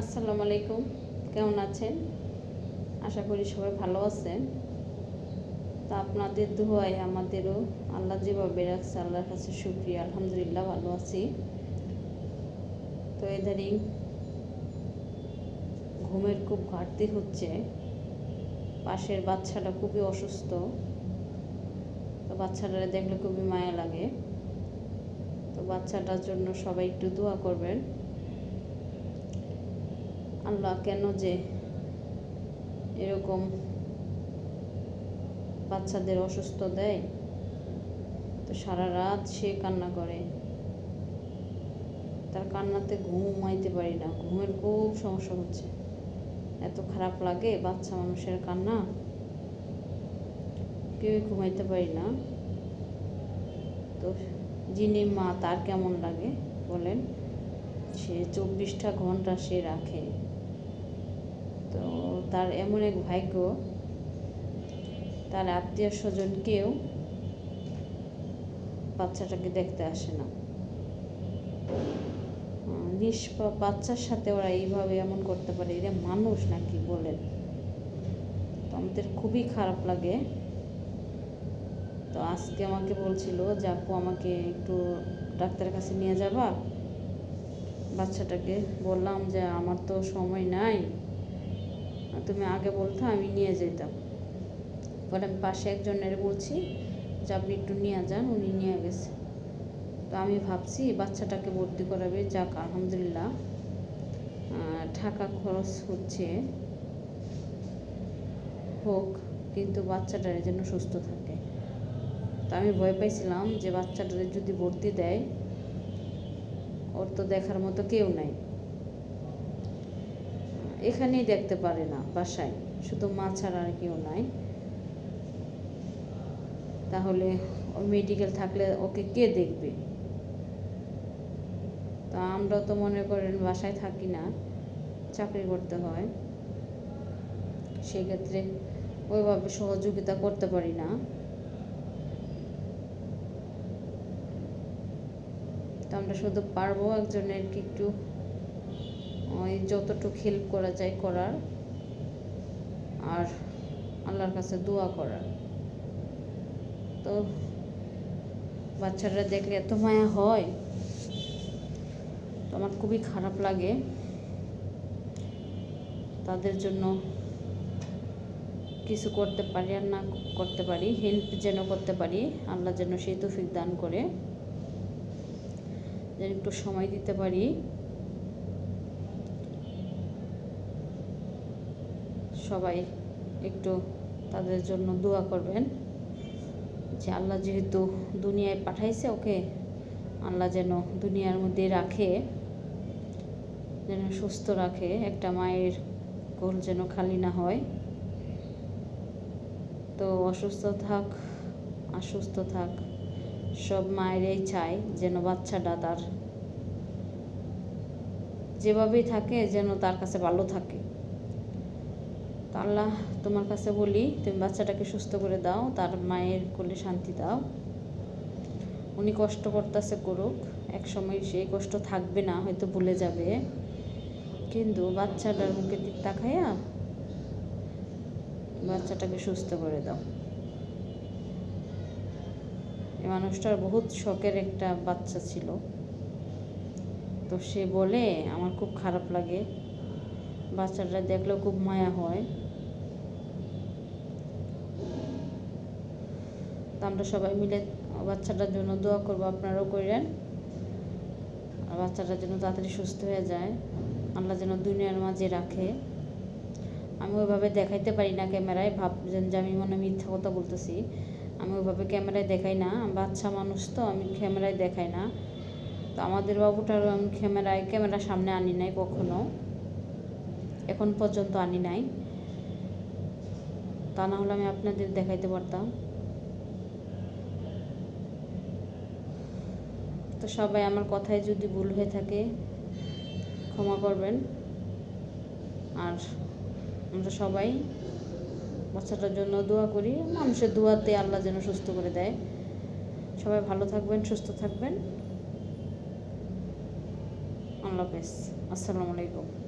আসসালামু আলাইকুম। কেমন আছেন? আশা করি সবাই ভালো আছেন। তা আপনাদের দোয়ায় আমাদেরও আল্লাহ যেভাবে রাখছে, আল্লাহর কাছে শুক্রিয়া, আলহামদুলিল্লাহ ভালো আছি। তো এদারিং ঘুমের খুব ঘাটতি হচ্ছে। পাশের বাচ্চাটা খুবই অসুস্থ। তো বাচ্চাটা দেখলে খুবই মায়া লাগে। তো বাচ্চাটার জন্য সবাই একটু দোয়া করবেন। আল্লাহ কেন যে এরকম বাচ্চাদের অসুস্থ দেয়? তো সারা রাত সে কান্না করে। তার কান্নাতে ঘুমাইতে পারি না। ঘুমের খুব সমস্যা হচ্ছে। এত খারাপ লাগে বাচ্চা মানুষের কান্না। কেউই ঘুমাইতে পারি না। তো যিনি মা, তার কেমন লাগে বলেন? সে চব্বিশটা ঘণ্টা সে রাখে। তো তার এমন এক ভাগ্য, তার আত্মীয় স্বজন কেউ বাচ্চাটাকে দেখতে আসে না। বাচ্চার সাথে ওরা এইভাবে এমন করতে পারে, এরা মানুষ নাকি বলেন তো আমাদের খুবই খারাপ লাগে। তো আজকে আমাকে বলছিল যে, আপু, আমাকে একটু ডাক্তারের কাছে নিয়ে যাবা? বাচ্চাটাকে বললাম যে, আমার তো সময় নাই। তুমি আগে বলতো আমি নিয়ে যেতাম। পরে আমি পাশে একজনের বলছি যে আপনি একটু নিয়ে যান, উনি নিয়ে গেছে। তো আমি ভাবছি বাচ্চাটাকে ভর্তি করাবে, যাক, আলহামদুলিল্লাহ। টাকা খরচ হচ্ছে। হোক, কিন্তু বাচ্চাটার যেন সুস্থ থাকে। তো আমি ভয় পাইছিলাম যে বাচ্চাটাদের যদি ভর্তি দেয়, ওর তো দেখার মতো কেউ নাই। এখানেই দেখতে পারে না, বাসায়। শুধু মা ছাড়া আর কেউ নাই। তাহলে মেডিকেল থাকলে ওকে কে দেখবে? তা আমরা তো মনে করেন বাসায় থাকি না, চাকরি করতে হয়। সেক্ষেত্রে ওইভাবে সহযোগিতা করতে পারি না। তো আমরা শুধু পারব একজনের কি একটু ওই যতটুকু হেল্প করা যায় করার। আর আল্লাহর কাছে দোয়া করার। তো বাচ্চারা দেখলে এত মায়া হয়। তো আমার খুবই খারাপ লাগে। তাদের জন্য কিছু করতে পারি আর না করতে পারি হেল্প যেন করতে পারি, আল্লাহ যেন সেই তৌফিক দান করে। যেন একটু সময় দিতে পারি। সবাই একটু তাদের জন্য দোয়া করবেন যে আল্লাহ যেহেতু দুনিয়ায় পাঠাইছে ওকে, আল্লাহ যেন দুনিয়ার মধ্যে রাখে, যেন সুস্থ রাখে, একটা মায়ের কোল যেন খালি না হয়। তো অসুস্থ থাক অসুস্থ থাক, সব মায়েরাই চায় যেন বাচ্চাটা তার যেভাবেই থাকে যেন তার কাছে ভালো থাকে। তো আল্লাহ তোমার কাছে বলি, তুমি বাচ্চাটাকে সুস্থ করে দাও, তার মায়ের কোলে শান্তি দাও। উনি কষ্ট করতেছে করুক এক সময় সেই কষ্ট থাকবে না, হয়তো ভুলে যাবে। কিন্তু বাচ্চাটার মুখে দিক তাকাইয়া বাচ্চাটাকে সুস্থ করে দাও। এই মানুষটার বহুত শখের একটা বাচ্চা ছিল। তো সে বলে, আমার খুব খারাপ লাগে। বাচ্চাটা দেখলেও খুব মায়া হয়। আমরা সবাই মিলে বাচ্চাটার জন্য দোয়া করব, আপনারাও করেন। আর বাচ্চাটার জন্য তাড়াতাড়ি সুস্থ হয়ে যায়, আল্লাহ যেন দুনিয়ার মাঝে রাখে। আমি ওইভাবে দেখাইতে পারি না ক্যামেরায় ভাবছেন যে আমি মনে মিথ্যা কথা বলতেছি। আমি ওইভাবে ক্যামেরায় দেখাই না বাচ্চা মানুষ তো, আমি ক্যামেরায় দেখাই না। তো আমাদের বাবুটারও আমি ক্যামেরায়, ক্যামেরার সামনে আনি নাই কখনো। এখন পর্যন্ত আনি নাই। তা না হলে আমি আপনাদের দেখাইতে পারতাম। তো সবাই আমার কথায় যদি ভুল হয়ে থাকে, ক্ষমা করবেন। আর আমরা সবাই বাচ্চাটার জন্য দোয়া করি। মানুষের দোয়াতে আল্লাহ যেন সুস্থ করে দেয়। সবাই ভালো থাকবেন, সুস্থ থাকবেন। আল্লাহ হাফেজ। আসসালামু আলাইকুম।